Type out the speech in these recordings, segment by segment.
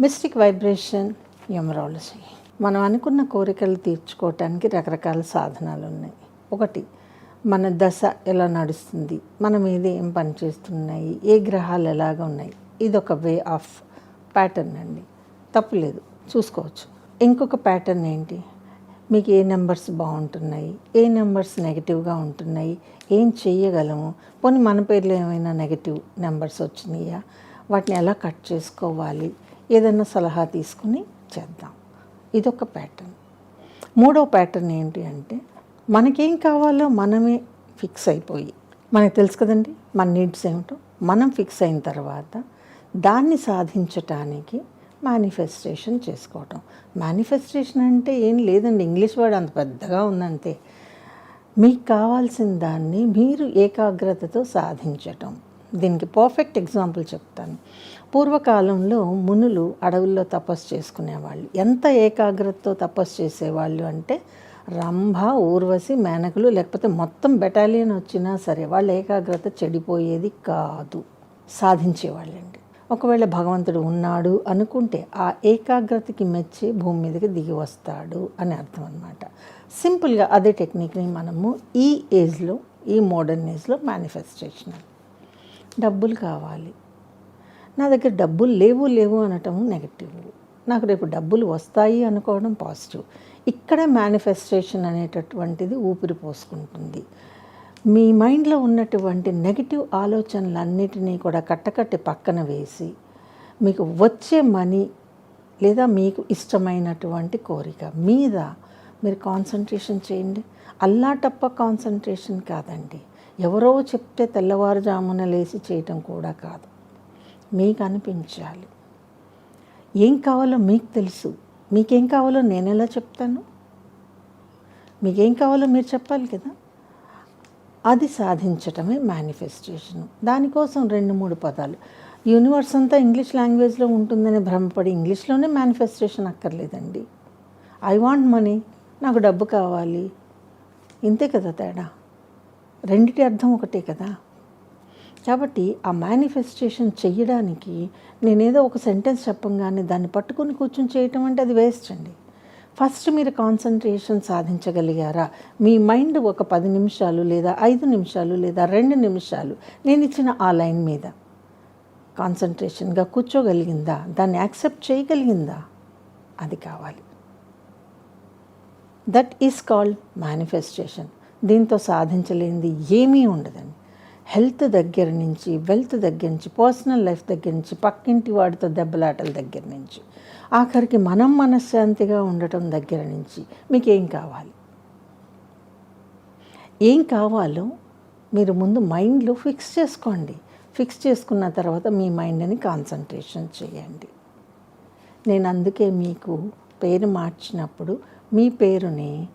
Mystic vibration యూమరాలజీ. మనం అనుకున్న కోరికలు తీర్చుకోవటానికి రకరకాల సాధనాలు ఉన్నాయి. ఒకటి మన దశ ఎలా నడుస్తుంది? మన మీద ఏం పని చేస్తున్నాయి? ఏ గ్రహాలు ఎలాగ ఉన్నాయి? ఇది ఒక వే ఆఫ్ ప్యాటర్న్ అండి. తప్పులేదు చూసుకోవచ్చు. ఇంకొక ప్యాటర్న్ ఏంటి? మీకు ఏ నెంబర్స్ బాగుంటున్నాయి? ఏ నెంబర్స్ నెగిటివ్గా ఉంటున్నాయి? ఏం చేయగలము పోనీ మన పేర్లో ఏమైనా నెగిటివ్ నెంబర్స్ వచ్చినాయా? వాటిని ఎలా కట్ చేసుకోవాలి? ఏదైనా సలహా తీసుకుని చేద్దాం. ఇదొక ప్యాటర్న్ మూడో ప్యాటర్న్ ఏంటి అంటే మనకేం కావాలో మనమే ఫిక్స్ అయిపోయి మనకు తెలుసు కదండి మన నీడ్స్ ఏమిటో. మనం ఫిక్స్ అయిన తర్వాత దాన్ని సాధించటానికి మేనిఫెస్టేషన్ చేసుకోవటం. మేనిఫెస్టేషన్ అంటే ఏం లేదండి ఇంగ్లీష్ వర్డ్ అంత పెద్దగా ఉందంతే. మీకు కావాల్సిన దాన్ని మీరు ఏకాగ్రతతో సాధించటం. దీనికి పర్ఫెక్ట్ ఎగ్జాంపుల్ చెప్తాను. పూర్వకాలంలో మునులు అడవుల్లో తపస్సు చేసుకునేవాళ్ళు. ఎంత ఏకాగ్రతతో తపస్సు చేసేవాళ్ళు అంటే రంభ ఊర్వశి మేనకులు లేకపోతే మొత్తం బెటాలియన్ వచ్చినా సరే వాళ్ళ ఏకాగ్రత చెడిపోయేది కాదు. సాధించేవాళ్ళండి. ఒకవేళ భగవంతుడు ఉన్నాడు అనుకుంటే ఆ ఏకాగ్రతకి మెచ్చి భూమి మీదకి దిగి వస్తాడు అని అర్థం అనమాట సింపుల్గా అదే టెక్నిక్ని మనము ఈ ఏజ్లో ఈ మోడర్న్ ఏజ్లో మేనిఫెస్టేషన్ డబ్బులు కావాలి. నా దగ్గర డబ్బులు లేవు లేవు అనటం నెగటివ్ నాకు రేపు డబ్బులు వస్తాయి అనుకోవడం పాజిటివ్ ఇక్కడే మేనిఫెస్టేషన్ అనేటటువంటిది ఊపిరి పోసుకుంటుంది. మీ మైండ్లో ఉన్నటువంటి నెగిటివ్ ఆలోచనలన్నిటినీ కూడా కట్టకట్టి పక్కన వేసి మీకు వచ్చే మనీ లేదా మీకు ఇష్టమైనటువంటి కోరిక మీద మీరు కాన్సన్ట్రేషన్ చేయండి. అల్లాటప్ప కాన్సన్ట్రేషన్ కాదండి. ఎవరో చెప్తే తెల్లవారుజామున లేచి చేయటం కూడా కాదు. మీకు అనిపించాలి. ఏం కావాలో మీకు తెలుసు. మీకేం కావాలో నేను ఎలా చెప్తాను? మీకేం కావాలో మీరు చెప్పాలి కదా? అది సాధించటమే మేనిఫెస్టేషన్ దానికోసం రెండు మూడు పదాలు. యూనివర్స్ అంతా ఇంగ్లీష్ లాంగ్వేజ్లో ఉంటుందని భ్రమపడి ఇంగ్లీష్లోనే మేనిఫెస్టేషన్ అక్కర్లేదండి. ఐ వాంట్ మనీ నాకు డబ్బు కావాలి. ఇంతే కదా తేడా? రెండిటి అర్థం ఒకటే కదా. కాబట్టి ఆ మేనిఫెస్టేషన్ చెయ్యడానికి నేనేదో ఒక సెంటెన్స్ చెప్పంగానే దాన్ని పట్టుకొని కూర్చొని చేయటం అంటే అది వేస్ట్ అండి. ఫస్ట్ మీరు కాన్సన్ట్రేషన్ సాధించగలిగారా? మీ మైండ్ ఒక పది నిమిషాలు లేదా ఐదు నిమిషాలు లేదా రెండు నిమిషాలు నేను ఇచ్చిన ఆ లైన్ మీద కాన్సన్ట్రేషన్గా కూర్చోగలిగిందా? దాన్ని యాక్సెప్ట్ చేయగలిగిందా? అది కావాలి. దట్ ఈస్ కాల్డ్ మేనిఫెస్టేషన్ దీంతో సాధించలేనిది ఏమీ ఉండదండి. హెల్త్ దగ్గర నుంచి వెల్త్ దగ్గర నుంచి పర్సనల్ లైఫ్ దగ్గర నుంచి పక్కింటి వాడితో దెబ్బలాటల దగ్గర నుంచి ఆఖరికి మనం మనశ్శాంతిగా ఉండటం దగ్గర నుంచి మీకు ఏం కావాలి? ఏం కావాలో మీరు ముందు మైండ్లో ఫిక్స్ చేసుకోండి. ఫిక్స్ చేసుకున్న తర్వాత మీ మైండ్ని కాన్సన్ట్రేషన్ చేయండి. నేను అందుకే మీకు పేరు మార్చినప్పుడు మీ పేరుని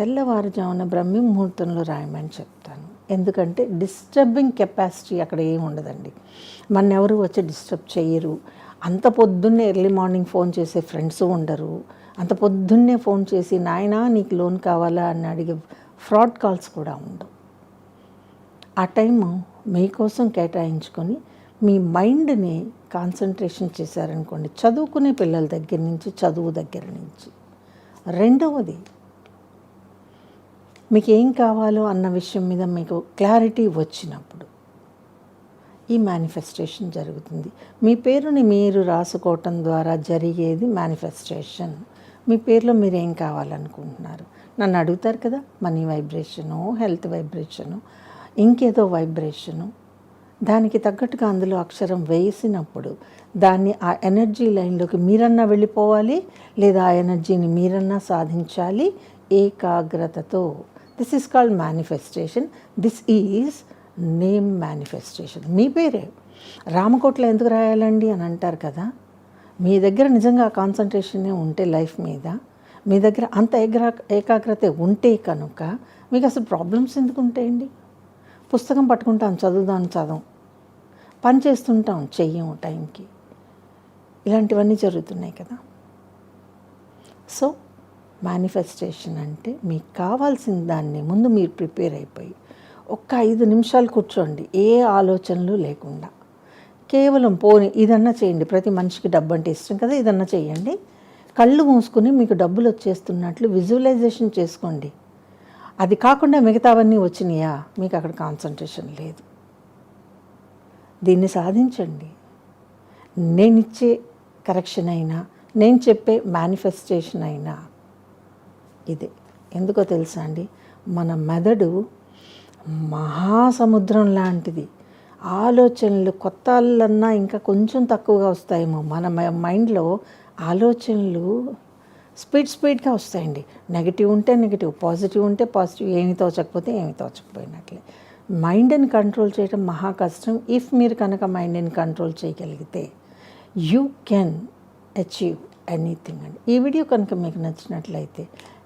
తెల్లవారుజామున బ్రహ్మి ముహూర్తంలో రాయమని చెప్తాను. ఎందుకంటే డిస్టర్బింగ్ కెపాసిటీ అక్కడ ఏమి ఉండదండి. మన ఎవరు వచ్చి డిస్టర్బ్ చేయరు. అంత పొద్దున్నే ఎర్లీ మార్నింగ్ ఫోన్ చేసే ఫ్రెండ్స్ ఉండరు. అంత పొద్దున్నే ఫోన్ చేసి నాయనా నీకు లోన్ కావాలా? అని అడిగే ఫ్రాడ్ కాల్స్ కూడా ఉండవు. ఆ టైము మీకోసం కేటాయించుకొని మీ మైండ్ని కాన్సన్ట్రేషన్ చేశారనుకోండి చదువుకునే పిల్లల దగ్గర నుంచి చదువు దగ్గర నుంచి. రెండవది మీకు ఏం కావాలో అన్న విషయం మీద మీకు క్లారిటీ వచ్చినప్పుడు ఈ మేనిఫెస్టేషన్ జరుగుతుంది. మీ పేరుని మీరు రాసుకోవటం ద్వారా జరిగేది మేనిఫెస్టేషన్ మీ పేరులో మీరు ఏం కావాలనుకుంటున్నారు? నన్ను అడుగుతారు కదా మనీ వైబ్రేషను హెల్త్ వైబ్రేషను ఇంకేదో వైబ్రేషను దానికి తగ్గట్టుగా అందులో అక్షరం వేసినప్పుడు దాన్ని ఆ ఎనర్జీ లైన్లోకి మీరన్నా వెళ్ళిపోవాలి లేదా ఆ ఎనర్జీని మీరన్నా సాధించాలి ఏకాగ్రతతో. This is called manifestation this is name manifestation మీ పేరే? రామకోట్లో ఎందుకు రాయాలండి అని అంటారు కదా. మీ దగ్గర నిజంగా కాన్సన్ట్రేషనే ఉంటే లైఫ్ మీద మీ దగ్గర అంత ఏగ్రా ఏకాగ్రత ఉంటే కనుక మీకు అసలు ప్రాబ్లమ్స్ ఎందుకు ఉంటాయండి? పుస్తకం పట్టుకుంటాం చదువుదాం చదవం. పని చేస్తుంటాం చెయ్యం టైంకి ఇలాంటివన్నీ జరుగుతున్నాయి కదా. సో మేనిఫెస్టేషన్ అంటే మీకు కావాల్సిన దాన్ని ముందు మీరు ప్రిపేర్ అయిపోయి ఒక్క ఐదు నిమిషాలు కూర్చోండి. ఏ ఆలోచనలు లేకుండా. కేవలం పోని ఇదన్నా చేయండి. ప్రతి మనిషికి డబ్బు అంటే ఇష్టం కదా ఇదన్నా చేయండి. కళ్ళు మూసుకుని మీకు డబ్బులు వచ్చేస్తున్నట్లు విజువలైజేషన్ చేసుకోండి. అది కాకుండా మిగతావన్నీ వచ్చినాయా? మీకు అక్కడ కాన్సన్ట్రేషన్ లేదు. దీన్ని సాధించండి. నేనిచ్చే కరెక్షన్ అయినా నేను చెప్పే మేనిఫెస్టేషన్ అయినా ఇది. ఎందుకో తెలుసా అండి? మన మెదడు మహాసముద్రం లాంటిది. ఆలోచనలు కొత్త అల్లన్నా ఇంకా కొంచెం తక్కువగా వస్తాయేమో. మన మైండ్లో ఆలోచనలు స్పీడ్ స్పీడ్గా వస్తాయండి. నెగిటివ్ ఉంటే నెగిటివ్ పాజిటివ్ ఉంటే పాజిటివ్ ఏమి తోచకపోతే ఏమి తోచకపోయినట్లే. మైండ్ని కంట్రోల్ చేయడం మహా కష్టం. ఇఫ్ మీరు కనుక మైండ్ని కంట్రోల్ చేయగలిగితే యూ కెన్ అచీవ్ ఎనీథింగ్ అండి. ఈ వీడియో కనుక మీకు నచ్చినట్లయితే